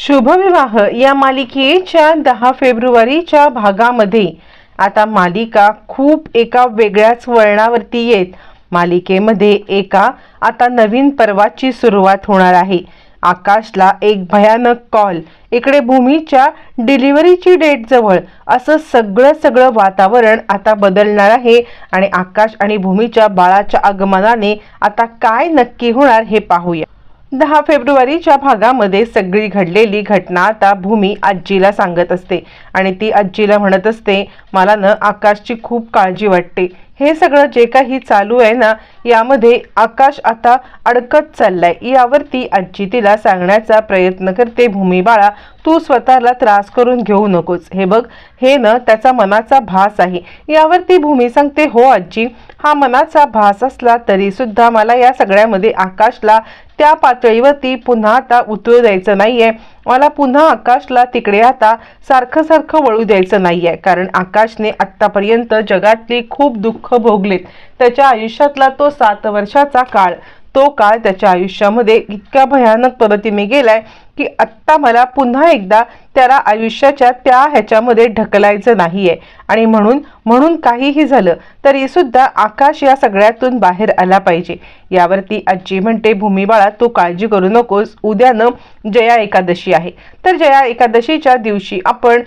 शुभविवाह या मालिकेच्या दहा फेब्रुवारीच्या भागामध्ये. आता मालिका खूप एका वेगळ्याच वळणावरती येत. मालिकेमध्ये एका आता नवीन पर्वाची सुरुवात होणार आहे. आकाशला एक भयानक कॉल इकडे भूमीच्या डिलिव्हरीची डेट जवळ. असं सगळं सगळं वातावरण आता बदलणार आहे आणि आकाश आणि भूमीच्या बाळाच्या आगमनाने आता काय नक्की होणार हे पाहूया. दहा फेब्रुवारीच्या भागामध्ये सगळी घडलेली घटना आता भूमी आजीला सांगत असते. आणि ती आजीला म्हणत असते मला ना आकाशची खूप काळजी वाटते. हे सगळं जे काही चालू आहे ना यामध्ये आकाश आता अडकत चाललाय. यावरती आजी तिला सांगण्याचा प्रयत्न करते भूमी बाळा तू स्वतःला त्रास करून घेऊ नकोस. हे बघ हे न त्याचा मनाचा भास आहे. यावरती भूमी सांगते हो आजी हा मनाचा भास असला तरी सुद्धा मला या सगळ्यामध्ये आकाशला त्या पातळीवरती पुन्हा आता उतरू द्यायचं नाहीये. मला पुन्हा आकाशला तिकडे आता सारखं सारखं वळू द्यायचं नाहीये. कारण आकाशने आत्तापर्यंत जगातली खूप दुःख भोगलेत. त्याच्या आयुष्यातला तो सात वर्षाचा काळ. तो काळ त्याच्या आयुष्यामध्ये इतक्या भयानक पद्धतीने गेलाय की आत्ता मला पुन्हा एकदा त्याला आयुष्याच्या त्या ह्याच्यामध्ये ढकलायचं नाहीये. आणि म्हणून म्हणून काहीही झालं तरी सुद्धा आकाश या सगळ्यातून बाहेर आला पाहिजे. यावरती आजी म्हणते भूमिबाळा तू काळजी करू नकोस. उद्यानं जया एकादशी आहे. तर जया एकादशीच्या दिवशी आपण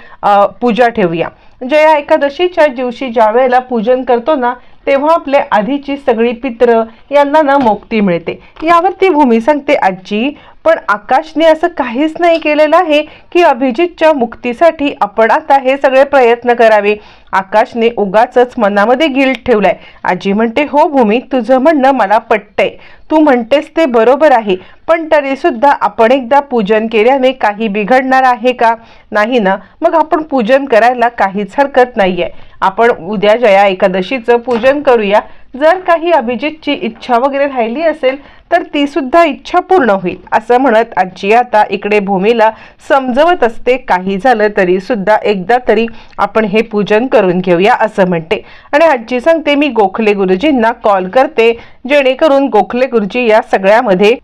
पूजा ठेवूया. जया एकादशीच्या दिवशी ज्या वेळेला पूजन करतो ना तेव्हा आपले आधीची सगळी पित्र यांना ना मुक्ती मिळते. यावरती भूमी सांगते आजी पण आकाशने असं काहीच नाही केलेलं आहे की अभिजितच्या मुक्तीसाठी आपण आता हे सगळे प्रयत्न करावे. आकाशने उगाच मनामध्ये गिल्ट ठेवलाय. आजी म्हणते हो भूमी तुझं म्हणणं मला पटतंय. तू म्हणतेस ते बरोबर आहे पण तरी सुद्धा आपण एकदा पूजन केल्याने काही बिघडणार आहे का? नाही ना मग आपण पूजन करायला काहीच हरकत नाही आहे आपण उद्या जया एकादशीचं पूजन करूया. जर काही अभिजितची इच्छा वगैरे राहिली असेल तर ती सुद्धा इच्छा पूर्ण होईल. असं म्हणत आजी आता इकडे भूमीला समजवत असते. काही झालं तरी सुद्धा एकदा तरी आपण हे पूजन करून घेऊया असं म्हणते. आणि आजी सांगते मी गोखले गुरुजींना कॉल करते जेणेकरून गोखले गुरुजी या सगळ्यामध्ये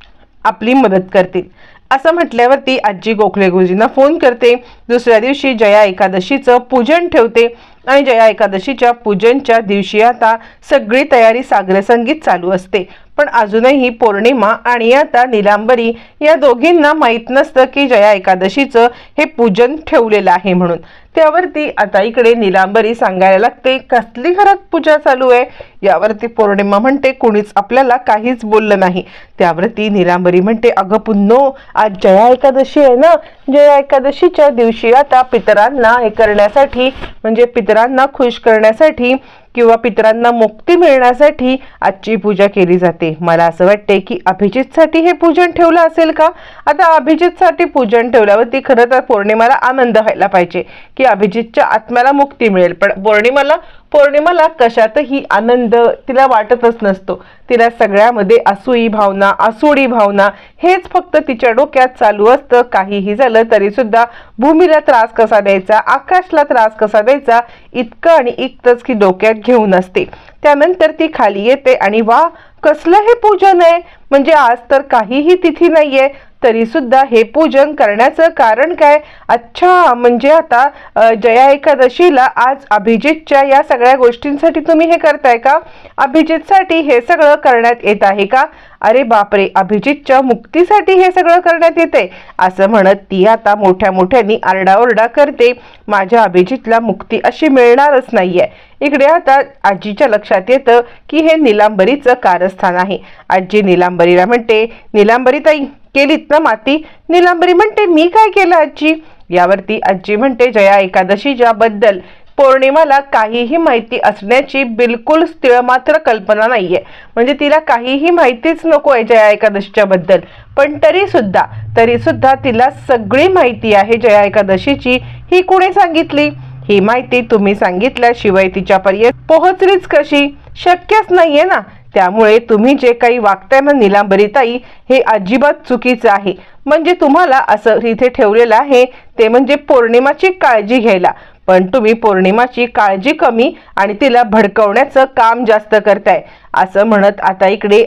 आपली मदत करतील. असं म्हटल्यावरती आजी गोखले गुरुजींना फोन करते. दुसऱ्या दिवशी जया एकादशीचं पूजन ठेवते आणि जया एकादशीच्या पूजनच्या दिवशी आता सगळी तयारी सागर संगीत चालू असते. पण अजूनही पौर्णिमा आणि आता निलांबरी या दोघींना माहीत नसतं की जया एकादशीचं हे पूजन ठेवलेलं आहे म्हणून. त्यावरती आता इकडे निलांबरी सांगायला लागते कसली घरात पूजा चालू आहे? यावरती पौर्णिमा म्हणते कुणीच आपल्याला काहीच बोललं नाही. त्यावरती निलांबरी म्हणते अगं पुन्नो आज जया एकादशी आहे ना? जया एकादशीच्या दिवशी आता पितरांना हे करण्यासाठी म्हणजे पितरांना खुश करण्यासाठी किंवा पितरांना मुक्ती मिळण्यासाठी आजची पूजा केली जाते. मला असं वाटते की अभिजितसाठी हे पूजन ठेवलं असेल का? आता अभिजितसाठी पूजन ठेवल्यावरती खरं तर पौर्णिमाला आनंद व्हायला पाहिजे की अभिजितच्या आत्म्याला मुक्ती मिळेल. पण पौर्णिमाला पौर्णिमाला कशातही आनंद तिला वाटतच नसतो. तिला सगळ्यामध्ये असूई भावना आसुडी भावना हेच फक्त तिच्या डोक्यात चालू असतं. काहीही झालं तरी सुद्धा भूमीला त्रास कसा द्यायचा आकाशला त्रास कसा द्यायचा इतकं आणि इतकंच की डोक्यात घेऊन असते. त्यानंतर ती खाली येते आणि वा कसलं हे पूजन आहे? म्हणजे आज तर काहीही तिथी नाहीये. तरी सुद्धा हे पूजन करण्याचं कारण काय? अच्छा म्हणजे आता जया एकादशीला आज अभिजितच्या या सगळ्या गोष्टींसाठी तुम्ही हे करताय का? अभिजितसाठी हे सगळं करण्यात येत आहे का? अरे बापरे अभिजितच्या मुक्तीसाठी हे सगळं करण्यात येते असं म्हणत ती आता मोठ्या मोठ्यानी आरडाओरडा करते. माझ्या अभिजितला मुक्ती अशी मिळणारच नाहीये. इकडे आता आजीच्या लक्षात येतं की हे निलांबरीचं कारस्थान आहे. आजी निलांबरीला म्हणते निलांबरी ताई केलीत ना माती? निलांबरी म्हणते मी काय केलं आजी? यावरती आजी म्हणते जया एकादशीच्या बद्दल पौर्णिमाला काहीही माहिती असण्याची बिलकुल स्थिर मात्र कल्पना नाहीये. म्हणजे तिला काहीही माहितीच नको आहे जया एकादशीच्या बद्दल. पण तरी सुद्धा तरी सुद्धा तिला सगळी माहिती आहे जया एकादशीची. ही कुणी सांगितली? ही माहिती तुम्ही सांगितल्याशिवाय तिच्यापर्यंत पोहोचलीच कशी? शक्यच नाहीये ना. त्यामुळे तुम्ही जे काही वागताय ना निलांबरीताई हे अजिबात चुकीचं आहे. म्हणजे तुम्हाला असं इथे ठेवलेलं आहे ते म्हणजे पौर्णिमाची काळजी घ्यायला. पण तुम्ही पौर्णिमाची काळजी कमी आणि तिला भडकवण्याचं काम जास्त करताय. असं म्हणत आता इकडे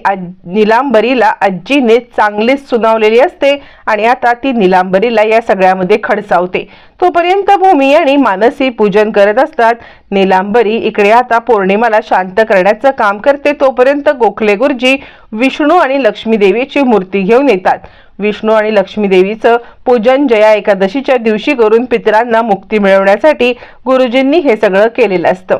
निलांबरीला आजीने चांगलीच सुनावलेली असते आणि आता ती निलांबरीला या सगळ्यामध्ये खडसावते. तोपर्यंत भूमी आणि मानसी पूजन करत असतात. निलांबरी इकडे आता पौर्णिमाला शांत करण्याचं काम करते. तोपर्यंत गोखले गुरुजी विष्णू आणि लक्ष्मी देवीची मूर्ती घेऊन येतात. विष्णू आणि लक्ष्मी देवीचं पूजन जया एकादशीच्या दिवशी करून पितरांना मुक्ती मिळवण्यासाठी गुरुजींनी हे सगळं केलेलं असतं.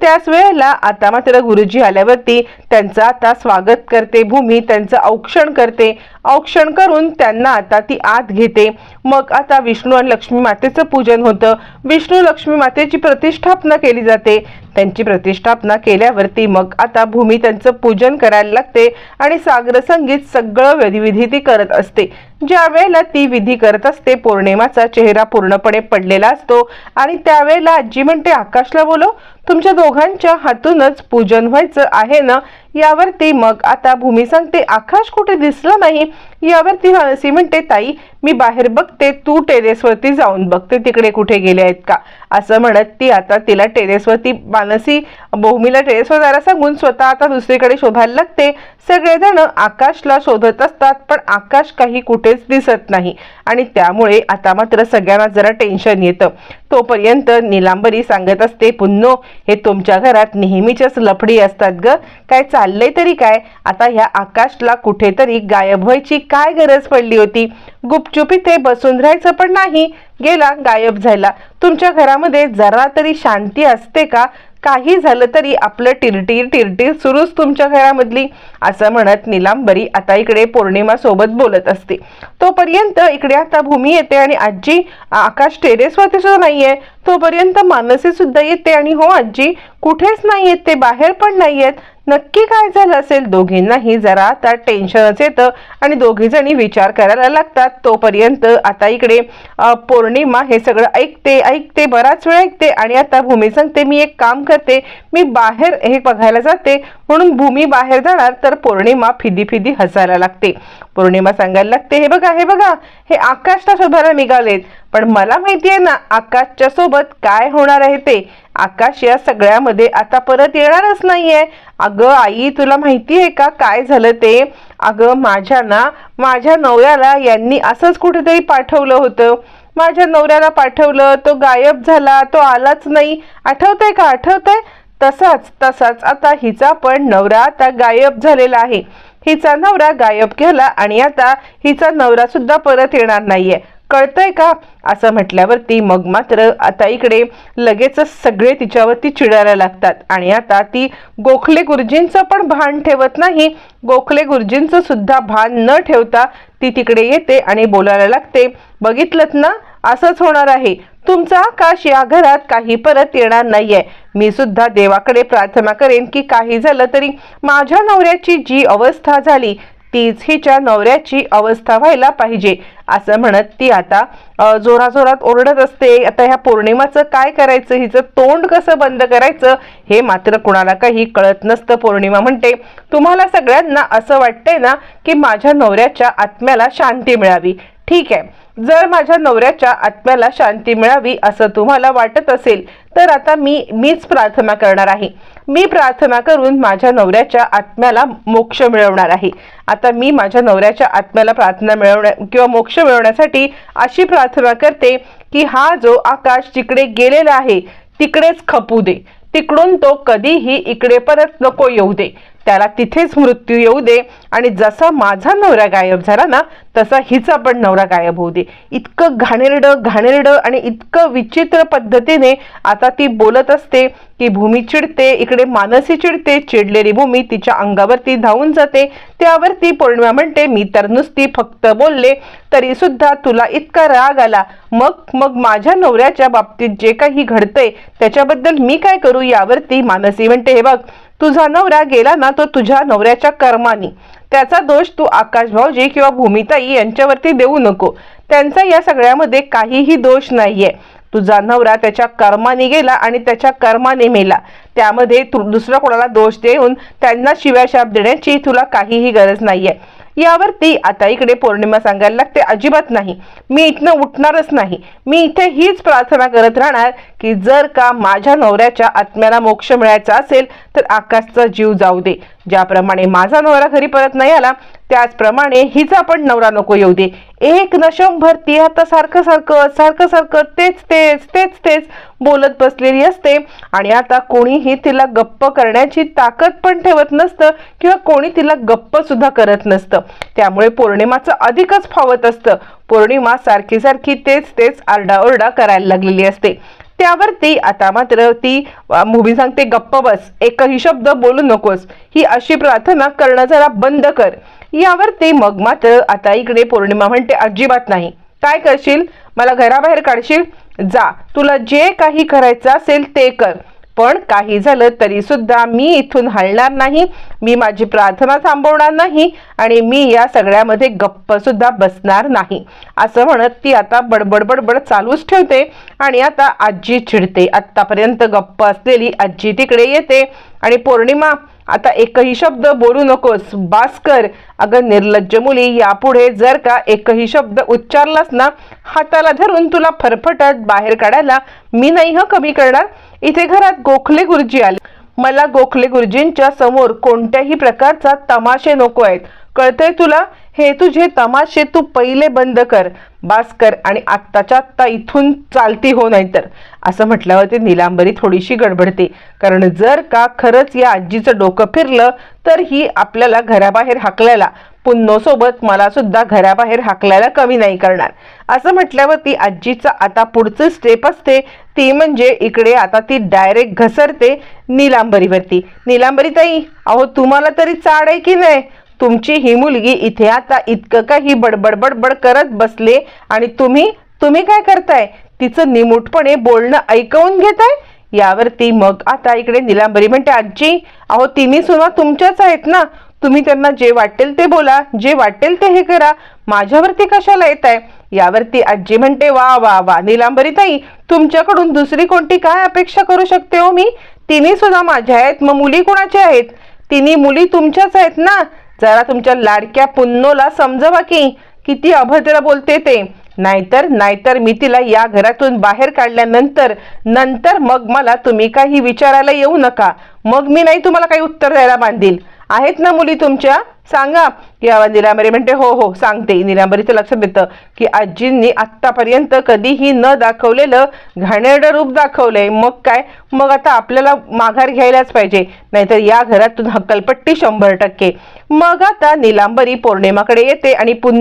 त्याच वेळेला आता मात्र गुरुजी आल्यावरती त्यांचं आता स्वागत करते भूमी त्यांचं औक्षण करते. औक्षण करून त्यांना आता ती आत घेते. मग आता विष्णू आणि लक्ष्मी मातेचं पूजन होतं. विष्णू लक्ष्मी मातेची प्रतिष्ठापना केली जाते. त्यांची प्रतिष्ठापना केल्यावरती मग आता भूमी त्यांचं पूजन करायला लागते आणि सागर संगीत सगळं विधिविधी ती करत असते. ज्या वेळेला ती विधी करत असते पौर्णिमाचा चेहरा पूर्णपणे पडलेला असतो आणि त्यावेळेला आजी म्हणते आकाशला बोलो तुमच्या दोघांच्या हातूनच पूजन व्हायचं आहे ना? यावरती मग आता भूमी सांगते आकाश कुठे दिसला नाही? यावरती मानसी म्हणते ताई मी बाहेर बघते तू टेरेसवरती जाऊन बघते तिकडे कुठे गेले आहेत का? असं म्हणत ती आता तिला टेरेसवरती मानसी भूमीला टेरेसवर जायला सांगून स्वतः आता दुसरीकडे शोधायला लागते. सगळेजण आकाशला शोधत असतात पण आकाश काही कुठेच दिसत नाही. आणि त्यामुळे आता मात्र सगळ्यांना जरा टेन्शन येतं. तोपर्यंत निलांबरी सांगत असते पुन्नो हे तुमच्या घरात नेहमीच्याच लफडी असतात ग. काय चाललंय तरी काय? आता ह्या आकाशला कुठेतरी गायब व्हायची काय गरज पडली होती? गुपचुप इथे बसून राहायचं पण नाही. गेला गायब झाला. तुमच्या घरामध्ये जरा तरी शांती असते का? काही झालं तरी आपलं टिरटीर टिरटीर सुरूच तुमच्या घरामधली असं म्हणत निलांबरी आता इकडे पौर्णिमा सोबत बोलत असते. तोपर्यंत इकडे आता भूमी येते आणि आजी आकाश टेरेसवरती सुद्धा नाहीये. तोपर्यंत मानसी सुद्धा येते आणि हो आजी कुठेच नाही येत ते बाहेर पण नाही आहेत नक्की काय झालं असेल? दोघींनाही जरा आता टेन्शनच येतं आणि दोघी जणी विचार करायला लागतात. तोपर्यंत आता इकडे पौर्णिमा हे सगळं ऐकते ऐकते बराच वेळ ऐकते आणि आता भूमी सांगते मी एक काम करते मी बाहेर हे बघायला जाते. म्हणून भूमी बाहेर जाणार तर पौर्णिमा फिदी फिदी हसायला लागते. पौर्णिमा सांगायला लागते हे बघा हे बघा हे आकाशला शोधायला निघालेत. पण मला माहिती आहे ना आकाशच्या सोबत काय होणार आहे ते? आकाश या सगळ्यामध्ये आता परत येणारच नाहीये. अगं आई तुला माहिती आहे का काय झालं ते? अगं माझ्या ना माझ्या नवऱ्याला यांनी असंच कुठेतरी पाठवलं होतं. माझ्या नवऱ्याला पाठवलं तो गायब झाला तो आलाच नाही. आठवतंय का? आठवतंय? तसाच तसाच. आता हिचा पण नवरा आता गायब झालेला आहे. हिचा नवरा गायब केला आणि आता हिचा नवरा सुद्धा परत येणार नाहीये. कळतंय का? असं म्हटल्यावरती मग मात्र आता इकडे लगेचच सगळे तिच्यावरती चिडायला लागतात. आणि आता ती गोखले गुरुजींचं पण भान ठेवत नाही. गोखले गुरुजींचं सुद्धा भान न ठेवता ती तिकडे येते आणि बोलायला लागते बघितलं ना? असंच होणार आहे. तुमचा आकाश या घरात काही परत येणार नाहीये. मी सुद्धा देवाकडे प्रार्थना करेन की काही झालं तरी माझ्या नवऱ्याची जी अवस्था झाली तीच हिच्या नवऱ्याची अवस्था व्हायला पाहिजे असं म्हणत ती आता जोराजोरात ओरडत असते. आता ह्या पौर्णिमाचं काय करायचं? हिचं तोंड कसं बंद करायचं? हे मात्र कुणाला काही कळत नसतं. पौर्णिमा म्हणते तुम्हाला सगळ्यांना असं वाटतंय ना की माझ्या नवऱ्याच्या आत्म्याला शांती मिळावी. ठीक आहे. जर माझ्या नवऱ्याच्या आत्म्याला शांती मिळावी असं तुम्हाला वाटत असेल तर आता मी मीच प्रार्थना करणार आहे. मी प्रार्थना करून माझ्या नवऱ्याच्या आत्म्याला मोक्ष मिळवणार आहे. आता मी माझ्या नवऱ्याच्या आत्म्याला प्रार्थना मिळवण्या किंवा मोक्ष मिळवण्यासाठी अशी प्रार्थना करते की हा जो आकाश जिकडे गेलेला आहे तिकडेच खपू दे. तिकडून तो कधीही इकडे परत नको येऊ दे. त्याला तिथेच मृत्यू येऊ दे. आणि जसा माझा नवरा गायब झाला ना तसा हिचा पण नवरा गायब होऊ दे. इतकं घाणेरडं घाणेरडं आणि इतकं विचित्र पद्धतीने आता ती बोलत असते की भूमी चिडते इकडे मानसी चिडते चिडलेली भूमी तिच्या अंगावरती धावून जाते. त्यावरती पौर्णिमा म्हणते मी तर नुसती फक्त बोलले तरी सुद्धा तुला इतका राग आला. मग मग माझ्या नवऱ्याच्या बाबतीत जे काही घडतंय त्याच्याबद्दल मी काय करू? यावरती मानसी म्हणते हे बघ तुझा नवरा गेला ना तो तुझ्या नवऱ्याच्या कर्मानी. त्याचा दोष तू आकाश भाऊजी किंवा भूमिताई यांच्यावरती देऊ नको. त्यांचा या सगळ्यामध्ये काहीही दोष नाहीये. तुझा नवरा त्याच्या कर्माने गेला आणि त्याच्या कर्माने मेला. त्यामध्ये तू दुसरा कोणाला दोष देऊन त्यांना शिव्याशाप देण्याची तुला काहीही गरज नाही आहे यावरती आता इकडे पौर्णिमा सांगायला लागते. अजिबात नाही. मी इथनं उठणारच नाही. मी इथे हीच प्रार्थना करत राहणार की जर का माझ्या नवऱ्याच्या आत्म्याला मोक्ष मिळायचा असेल तर आकाशचा जीव जाऊ दे. ज्याप्रमाणे माझा नवरा घरी परत नाही आला त्याचप्रमाणे हिचा पण नवरा नको येऊ दे. एक न शंभर ती आता सारखं सारखं सारखं सारखं तेच तेच तेच तेच बोलत बसलेली असते. आणि आता कोणीही तिला गप्प करण्याची ताकद पण ठेवत नसतं किंवा कोणी तिला गप्प सुद्धा करत नसतं. त्यामुळे पौर्णिमाचं अधिकच फावत असतं. पौर्णिमा सारखी सारखी तेच तेच आरडाओरडा करायला लागलेली असते. त्यावरती आता मात्र ती मूवी सांगते गप्प बस एकही शब्द बोलू नकोस ही अशी प्रार्थना करणं जरा बंद कर. यावरती मग मात्र आता इकडे पौर्णिमा म्हणते अजिबात नाही. काय करशील? मला घराबाहेर काढशील? जा तुला जे काही करायचं असेल ते कर. पण काही झालं तरी सुद्धा मी इथून हलणार नाही मी माझी प्रार्थना थांबवणार नाही आणि मी या सगळ्यामध्ये गप्प सुद्धा बसणार नाही. असं म्हणत ती आता बडबड बडबड चालूच ठेवते आणि आता आजी चिडते. आत्तापर्यंत गप्प असलेली आजी तिकडे येते आणि पौर्णिमा आता एकही शब्द बोलू नकोस बास्कर अगं निर्लज्ज मुली यापुढे जर का एकही शब्द उच्चारलास ना हाताला धरून तुला फरफटत बाहेर काढायला मी नाही ह कमी करणार? इथे घरात गोखले गुरुजी आले. मला गोखले गुरुजींच्या समोर कोणत्याही प्रकारचा तमाशे नको आहेत. कळतंय तुला? हे तुझे तमाशे तू पहिले बंद कर बास कर आणि आत्ताच्या आत्ता इथून चालती हो नाहीतर. असं म्हटल्यावर निलांबरी थोडीशी गडबडते. कारण जर का खरंच या आजीचं डोकं फिरलं तर ही आपल्याला घराबाहेर हाकलायला पुन्नोसोबत मला सुद्धा घराबाहेर हाकलायला कमी नाही करणार. असं म्हटल्यावर ती आजीचं आता पुढचं स्टेप असते ती म्हणजे इकडे आता ती डायरेक्ट घसरते निलांबरीवरती. निलांबरी ताई अहो तुम्हाला तरी चाड आहे की नाही? तुमची ही मुलगी इथे आता इतकं काही बडबड बडबड करत बसले आणि तुम्ही तुम्ही काय करताय? तिचं निमूटपणे बोलणं ऐकवून घेताय? यावरती मग आता इकडे निलांबरी म्हणते आजी अहो तिन्ही सुना तुमच्याच आहेत ना? तुम्ही त्यांना जे वाटेल ते बोला जे वाटेल ते हे करा. माझ्यावरती कशाला येत आहे यावरती आजी म्हणते वा वा वा निलांबरी ताई तुमच्याकडून दुसरी कोणती काय अपेक्षा करू शकते हो मी? तिन्ही सुद्धा माझ्या आहेत मग मुली कोणाच्या आहेत? तिन्ही मुली तुमच्याच आहेत ना? जरा तुमच्या लाडक्या पुन्नोला समजवा की किती अभद्र बोलते ते. नाहीतर नाहीतर मी तिला या घरातून बाहेर काढल्यानंतर नंतर मग मला तुम्ही काही विचारायला येऊ नका. मग मी नाही तुम्हाला काही उत्तर द्यायला बांधील. आहेत ना मुली तुमच्या? सांगा. या निलांबरी म्हणते हो हो सांगते. निलांबरीचं लक्षात येतं की आजींनी आत्तापर्यंत कधीही न दाखवलेलं घाणेरडं रूप दाखवलंय. मग काय? मग आता आपल्याला माघार घ्यायलाच पाहिजे. नाहीतर या घरातून हक्कलपट्टी शंभर टक्के. मग आता निलांबरी पौर्णिमाकडे येते आणि पुन्हा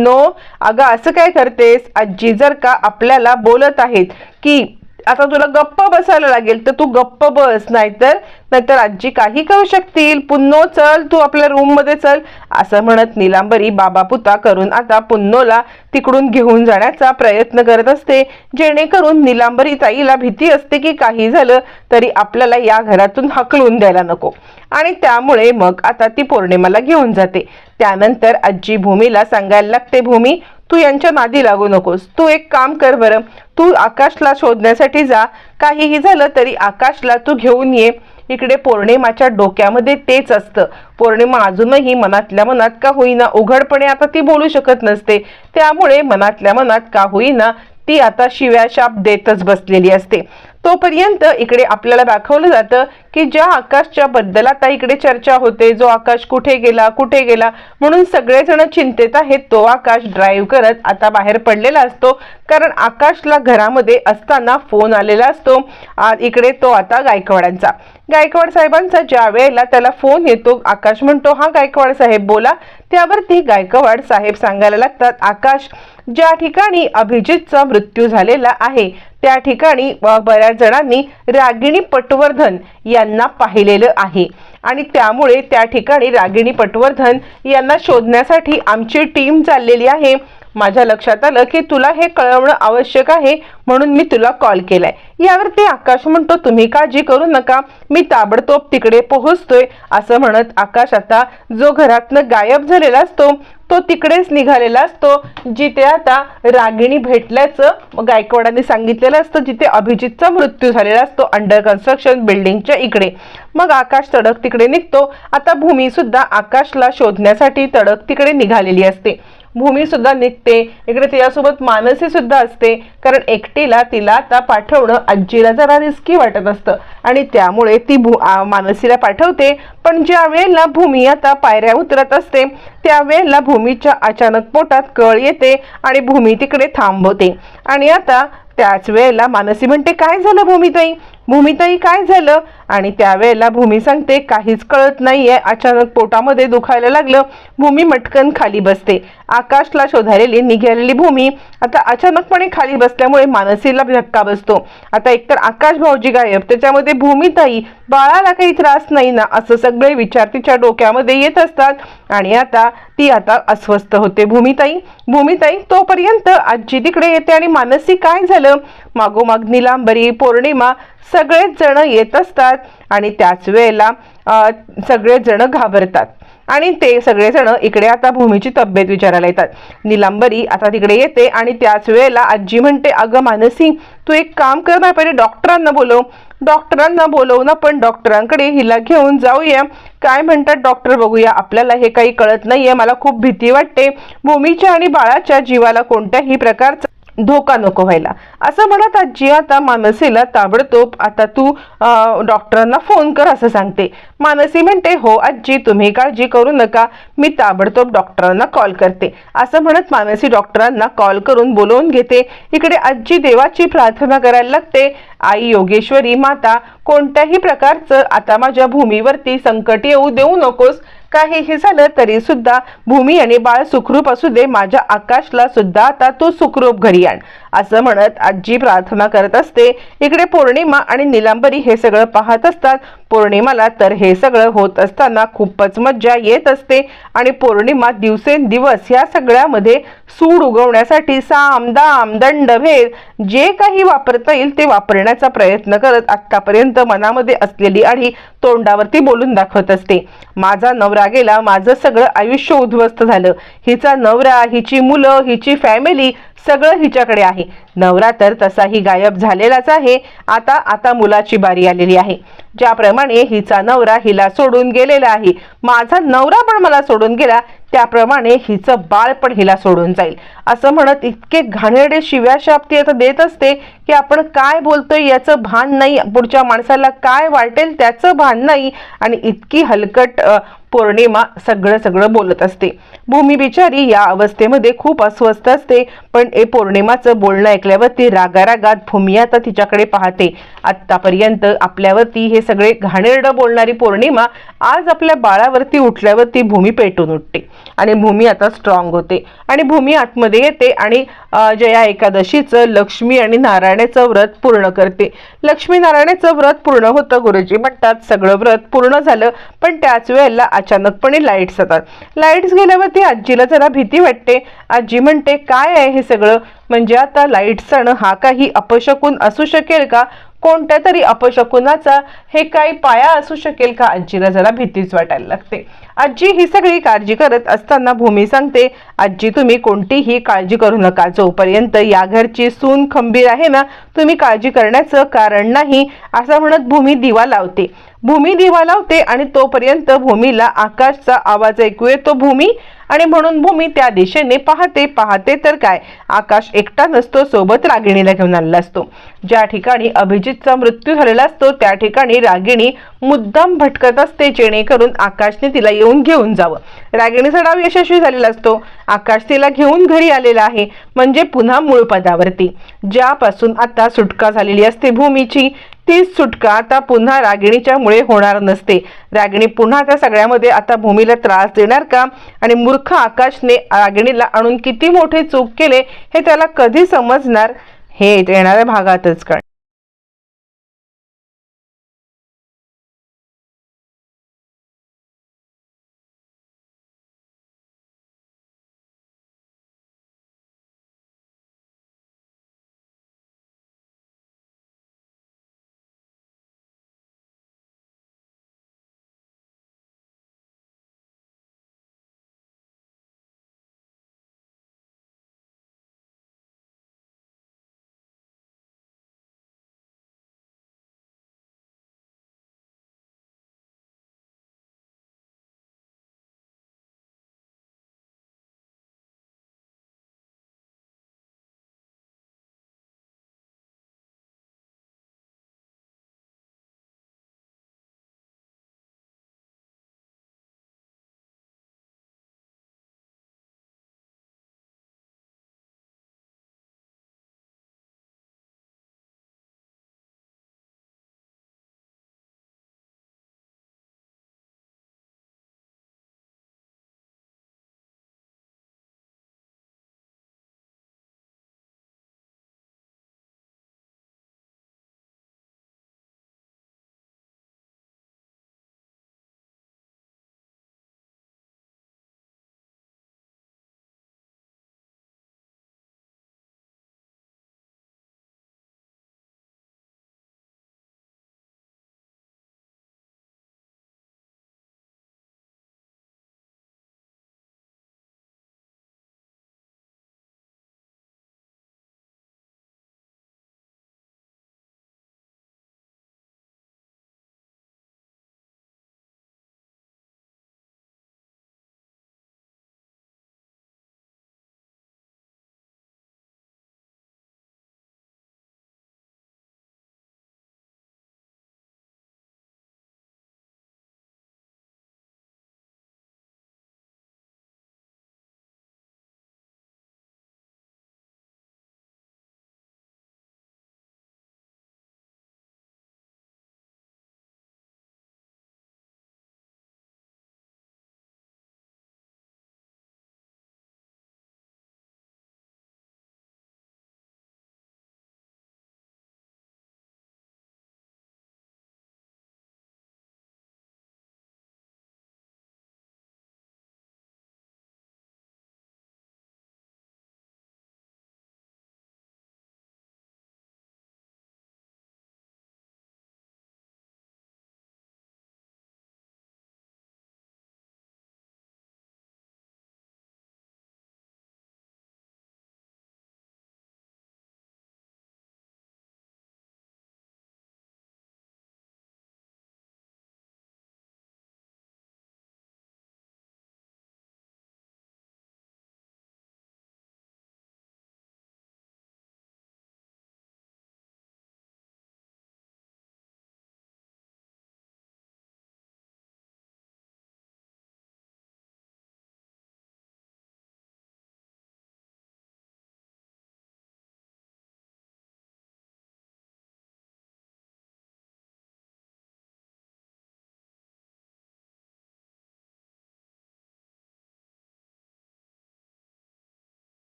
अगं असं काय करतेस? आजी जर का आपल्याला बोलत आहेत की आता तुला गप्प बसायला लागेल तर तू गप्प बस नाहीतर नाहीतर आजी काही करू शकतील. पुन्नो चल तू आपल्या रूममध्ये चल. असं म्हणत निलांबरी बाबा पुता करून आता पुन्नोला तिकडून घेऊन जाण्याचा प्रयत्न करत असते. जेणेकरून निलांबरी ताईला भीती असते की काही झालं तरी आपल्याला या घरातून हकलून द्यायला नको. आणि त्यामुळे मग आता ती पौर्णिमाला घेऊन जाते. त्यानंतर आजी भूमीला सांगायला लागते भूमी तू यांच्या नादी लागू नकोस. तू एक काम कर बरं. तू आकाशला शोधण्यासाठी जा. काहीही झालं तरी आकाशला तू घेऊन ये. इकडे पौर्णिमाच्या डोक्यामध्ये तेच असतं. पौर्णिमा अजूनही मनातल्या मनात का होईना उघडपणे आता ती बोलू शकत नसते. त्यामुळे मनातल्या मनात का होईना ती आता शिव्या शाप देतच बसलेली असते. तोपर्यंत इकडे आपल्याला दाखवलं जातं की ज्या आकाशच्या बद्दल आता इकडे चर्चा होते जो आकाश कुठे गेला कुठे गेला म्हणून सगळेजण चिंतेत आहेत तो आकाश ड्राईव्ह करत आता बाहेर पडलेला असतो. कारण आकाशला घरामध्ये असताना फोन आलेला असतो. इकडे तो आता गायकवाडांचा. गायकवाड साहेबांचा ज्या वेळेला त्याला फोन येतो आकाश म्हणतो हा गायकवाड साहेब बोला. त्यावरती गायकवाड साहेब सांगायला लागतात आकाश ज्या ठिकाणी अभिजितचा मृत्यू झालेला आहे त्या ठिकाणी बऱ्याच जणांनी रागिणी पटवर्धन यांना पाहिलेलं आहे. आणि त्यामुळे त्या ठिकाणी रागिणी पटवर्धन यांना शोधण्यासाठी आमची टीम चाललेली आहे. माझ्या लक्षात आलं की तुला हे कळवणं आवश्यक आहे म्हणून मी तुला कॉल केलाय. यावरती आकाश म्हणतो तुम्ही काळजी करू नका. मी ताबडतोब तिकडे पोहोचतोय. असं म्हणत आकाश आता जो घरातनं गायब झालेला असतो तो तिकडेच निघालेला असतो जिथे आता रागिणी भेटल्याचं गायकवाडांनी सांगितलेलं असतं जिथे अभिजितचा मृत्यू झालेला असतो अंडर कन्स्ट्रक्शन बिल्डिंगच्या इकडे. मग आकाश तडक तिकडे निघतो. आता भूमी सुद्धा आकाशला शोधण्यासाठी तडक तिकडे निघालेली असते. भूमी सुद्धा निघते. इकडे तिच्यासोबत मानसी सुद्धा असते. कारण एकटीला तिला आता पाठवणं आजीला जरा रिस्की वाटत असतं. आणि त्यामुळे ती भू मानसीला पाठवते. पण ज्या वेळेला भूमी आता पायऱ्या उतरत असते त्यावेळेला भूमीच्या अचानक पोटात कळ येते आणि भूमी तिकडे थांबवते. आणि आता त्याच वेळेला मानसी म्हणते काय झालं भूमीताई? भूमिताई काय झालं? आणि त्यावेळेला भूमी सांगते काहीच कळत नाहीये. अचानक पोटामध्ये दुखायला लागलं. भूमी मटकन खाली बसते. आकाशला शोधायलेली निघालेली भूमी आता अचानकपणे खाली बसल्यामुळे मानसीला धक्का बसतो. आता एकतर आकाश भाऊजी गायब त्याच्यामध्ये भूमिताई बाळाला काही त्रास नाही ना असं सगळे विचार तिच्या डोक्यामध्ये येत असतात. आणि आता ती आता अस्वस्थ होते. भूमिताई भूमिताई तोपर्यंत आजी तिकडे येते आणि मानसी काय झालं? मागोमाग निलांबरी पौर्णिमा सगळेच जण येत असतात आणि त्याच वेळेला अं, सगळेच जण घाबरतात. आणि ते सगळेजण इकडे आता भूमीची तब्येत विचारायला येतात. निलांबरी आता तिकडे येते आणि त्याच वेळेला आजी म्हणते अगं मानसी तू एक काम कर ना पहिले डॉक्टरांना बोलव. डॉक्टरांना बोलव ना पण डॉक्टरांकडे हिला घेऊन जाऊया. काय म्हणतात डॉक्टर बघूया. आपल्याला हे काही कळत नाहीये. मला खूप भीती वाटते. भूमीच्या आणि बाळाच्या जीवाला कोणत्याही प्रकारचा धोका नको व्हायला. असं म्हणत आजी आता मानसीला ताबडतोब आता तू डॉक्टरांना फोन कर असं सांगते. मानसी म्हणते हो आजी तुम्ही काळजी करू नका. मी ताबडतोब डॉक्टरांना कॉल करते. असं म्हणत मानसी डॉक्टरांना कॉल करून बोलवून घेते. इकडे आजी देवाची प्रार्थना करायला लागते. आई योगेश्वरी माता कोणत्याही प्रकारचं आता माझ्या भूमीवरती संकट येऊ देऊ नकोस. काहीही झालं तरी सुद्धा भूमी आणि बाळ सुखरूप असू दे माझ्या आकाशला सुद्धा आता तू सुखरूप घरी आण. असं म्हणत आजी प्रार्थना करत असते. इकडे पौर्णिमा आणि निलांबरी हे सगळं पाहत असतात. पौर्णिमाला तर हे सगळं होत असताना खूपच मज्जा येत असते. आणि पौर्णिमा दिवसेंदिवस या सगळ्यामध्ये सूड उगवण्यासाठी साम दाम दंड भेद जे काही वापरता येईल ते वापरण्याचा प्रयत्न करत आत्तापर्यंत मनामध्ये असलेली आणि तोंडावरती बोलून दाखवत असते. माझा नवरा गेला माझं सगळं आयुष्य उद्ध्वस्त झालं. हिचा नवरा हिची मुलं हिची फॅमिली सगळं हिच्याकडे आहे. नवरा तर तसाही गायब झालेलाच आहे. आता आता मुलाची बारी आलेली आहे. ज्याप्रमाणे हिचा नवरा हिला सोडून गेलेला आहे. माझा नवरा पण मला सोडून गेला त्याप्रमाणे हिचं बाळ पण हिला सोडून जाईल. असं म्हणत इतके घाणेरडे शिव्या शाप ती आता देत असते की आपण काय बोलतोय याचं भान नाही. पुढच्या माणसाला काय वाटेल त्याचं भान नाही. आणि इतकी हलकट पौर्णिमा सगळं सगळं बोलत असते. भूमी बिचारी या अवस्थेमध्ये खूप अस्वस्थ असते. पण ए पौर्णिमाचं बोलणं ऐकल्यावर ती रागारागात भूमी आता तिच्याकडे पाहते. आत्तापर्यंत आपल्यावरती हे सगळे घाणेरडं बोलणारी पौर्णिमा आज आपल्या बाळावरती उठल्यावर ती भूमी पेटून उठते. आणि भूमी आता स्ट्रॉंग होते. आणि भूमी आतमध्ये येते आणि जया एकादशीचं लक्ष्मी आणि नारायणाचं व्रत पूर्ण करते. लक्ष्मी नारायणाचं व्रत पूर्ण होतं गुरुजी म्हणतात सगळं व्रत पूर्ण झालं पण त्याच वेळेला अचानकपणे लाईट्स येतात. लाईट्स गेल्यावरती आजीला जरा भीती वाटते. आजी म्हणते काय आहे हे सगळं? म्हणजे आता लाईट्स येणं हा काही अपशकून असू शकेल का? कोणत्या तरी अपशकुनाचा हे काही पाया असू शकेल का? आजीला जरा भीतीच वाटायला लागते. आजी ही सगळी काळजी करत असताना भूमी सांगते आजी तुम्ही कोणतीही काळजी करू नका. जोपर्यंत या घरची सून खंबीर आहे ना तुम्ही काळजी करण्याचं कारण नाही असं म्हणत भूमी दिवा लावते. भूमी दिवा लावते आणि तोपर्यंत भूमीला आकाशचा आवाज ऐकू येतो भूमी. आणि म्हणून भूमी त्या दिशेने पाहते पाहते तर काय? आकाश एकटा नसतो सोबत रागिणीला घेऊन आलेला असतो. ज्या ठिकाणी अभिजितचा मृत्यू झालेला असतो त्या ठिकाणी रागिणी मुद्दाम भटकत असते जेणेकरून आकाशने तिला येऊन घेऊन जावं. रागिणीचा डाव यशस्वी झालेला असतो. आकाश तिला घेऊन घरी आलेला आहे. म्हणजे पुन्हा मूळ पदावरती. ज्यापासून आता सुटका झालेली असते भूमीची तीच सुटका आता पुन्हा रागिणीच्या मुळे होणार नसते. रागिणी पुन्हा त्या सगळ्यामध्ये आता भूमीला त्रास देणार का? आणि मूर्ख आकाशने रागिणीला आणून किती मोठे चूक केले हे त्याला कधी समजणार? हे येणाऱ्या भागातच कळ